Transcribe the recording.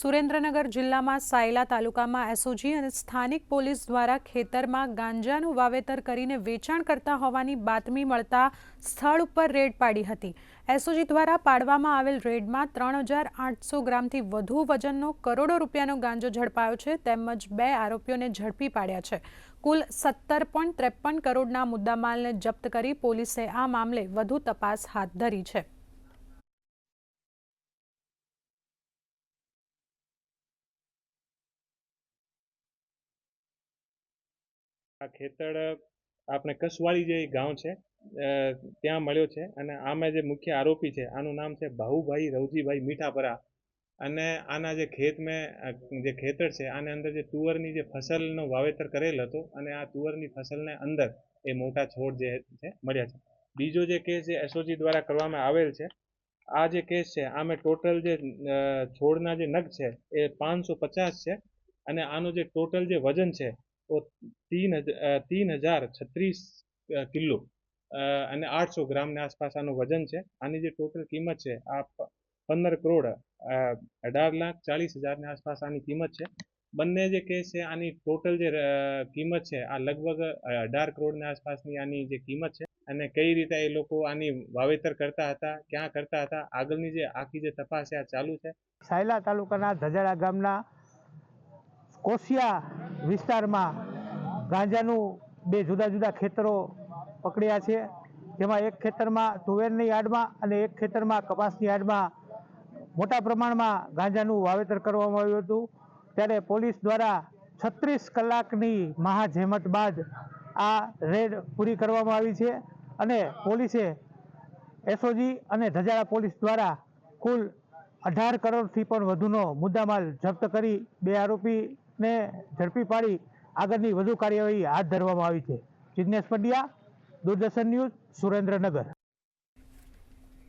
સુરેન્દ્રનગર જિલ્લામાં સાયલા તાલુકામાં એસઓજી અને સ્થાનિક પોલીસ દ્વારા ખેતરમાં ગાંજાનું વાવેતર કરીને વેચાણ કરતા હોવાની બાતમી મળતા સ્થળ ઉપર રેડ પાડી હતી. એસઓજી દ્વારા પાડવામાં આવેલ રેડમાં ત્રણ હજાર આઠસો ગ્રામથી વધુ વજનનો કરોડો રૂપિયાનો ગાંજો ઝડપાયો છે, તેમજ બે આરોપીઓને ઝડપી પાડ્યા છે. કુલ સત્તર પોઈન્ટ ત્રેપન કરોડના મુદ્દામાલને જપ્ત કરી પોલીસે આ મામલે વધુ તપાસ હાથ ધરી છે. આ ખેતર, આપણે કસવાળી જે ગામ છે ત્યાં મળ્યો છે અને આમાં જે મુખ્ય આરોપી છે, આનું નામ છે ભાઉભાઈ રવજીભાઈ મીઠાપરા. અને આના જે ખેત મેં, જે ખેતર છે, આની અંદર જે તુવરની જે ફસલનો વાવેતર કરેલ હતો અને આ તુવરની ફસલને અંદર એ મોટા છોડ જે છે, મળ્યા છે. બીજો જે કેસ જે એસઓજી દ્વારા કરવામાં આવેલ છે, આ જે કેસ છે, આમે ટોટલ જે છોડના જે નગ છે, એ પાંચસો પચાસ છે અને આનું જે ટોટલ જે વજન છે તો तीन हज- अ, तीन हजार छत्रीस अ, કિલો અ, અને આઠસો ગ્રામની આસપાસ આનું વજન છે આની જે ટોટલ કિંમત છે આ પ- પંદર કરોડ અ, અઢાર લાખ ચાલીસ હજારની આસપાસ આની કિંમત છે બંને જે કેસ છે આની ટોટલ જે અ, કિંમત છે આ લગભગ અ, અઢાર કરોડની આસપાસની આની જે કિંમત છે અને કઈ રીતે એ લોકો આની વાવેતર કરતા હતા ક્યાં કરતા હતા આગળની જે આખી જે તપાસ છે આ ચાલુ છે સાયલા તાલુકાના ધજાડા ગામના કોસિયા વિસ્તારમાં ગાંજાનું બે જુદા જુદા ખેતરો પકડ્યા છે. જેમાં એક ખેતરમાં તુવેરની યાર્ડમાં અને એક ખેતરમાં કપાસની યાર્ડમાં મોટા પ્રમાણમાં ગાંજાનું વાવેતર કરવામાં આવ્યું હતું. ત્યારે પોલીસ દ્વારા છત્રીસ કલાકની મહાજહેમત બાદ આ રેડ પૂરી કરવામાં આવી છે અને પોલીસે એસઓજી અને ધજાડા પોલીસ દ્વારા કુલ અઢાર કરોડથી પણ વધુનો મુદ્દામાલ જપ્ત કરી બે આરોપીને ઝડપી પાડી આગળની વધુ કાર્યવાહી હાથ ધરવામાં આવી છે. જિજ્ઞેશ પંડ્યા, દૂરદર્શન ન્યૂઝ સુરેન્દ્રનગર.